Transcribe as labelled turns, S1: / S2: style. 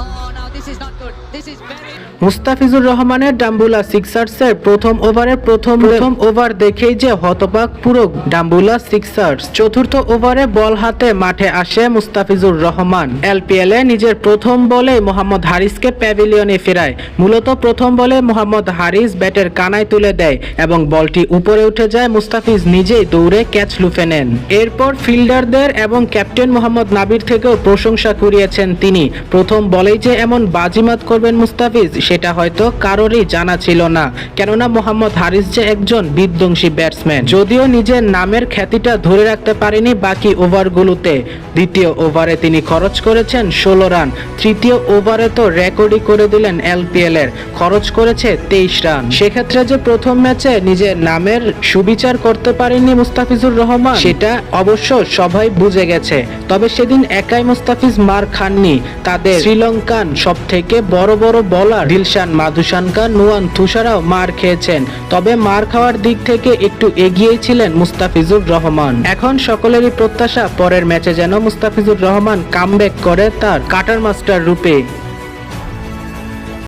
S1: Oh,
S2: Mustafizur রহমানের ডাম্বুলা সিক্সার্সের প্রথম ওভারে প্রথম প্রথম ওভার দেখেই যে হতবাক পুরো ডাম্বুলা সিক্সার্স। চতুর্থ ওভারে বল হাতে মাঠে আসে মুস্তাফিজুর রহমান। এলপিএল এ নিজের প্রথম বলে মোহাম্মদ হারিসকে প্যাভিলিয়নে ফেরায়। মূলত প্রথম বলে মোহাম্মদ হারিস ব্যাটের কানায় তুলে দেয় এবং বলটি উপরে উঠে যায়। মুস্তাফিজ নিজেই দৌড়ে ক্যাচ লুফে নেন। এরপর ফিল্ডারদের এবং ক্যাপ্টেন মোহাম্মদ নাবির থেকেও প্রশংসা কুড়িয়েছেন তিনি। প্রথম বলেই যে এমন বাজিমাত করবেন মুস্তাফিজ, সেটা হয়তো কারোরই জানা ছিল না। কেননা মোহাম্মদ হারিস যে একজন বিধ্বংসী ব্যাটসম্যান। যদিও নিজের নামের খ্যাতিটা ধরে রাখতে পারেনি বাকি ওভারগুলোতে। দ্বিতীয় ওভারে তিনি খরচ করেছেন ষোলো রান। তৃতীয় ওভারে তো রেকর্ডই করে দিলেন এলপিএল এর খরচ করেছে তেইশ রান। সেক্ষেত্রে যে প্রথম ম্যাচে নিজের নামের সুবিচার করতে পারেননি মুস্তাফিজুর রহমান, সেটা অবশ্য সবাই বুঝে গেছে। তবে সেদিন একাই মুস্তাফিজ মার খাননি। তাদের শ্রীলঙ্কান সব থেকে বড় বড় বলার দিলশান মাধুসানকা নুয়ান তুষারাও মার খেয়েছেন। তবে মার খাওয়ার দিক থেকে একটু এগিয়েই ছিলেন মুস্তাফিজুর রহমান। এখন সকলেরই প্রত্যাশা, পরের ম্যাচে যেন মুস্তাফিজুর রহমান কামব্যাক করে তার কাটার মাস্টার রূপে।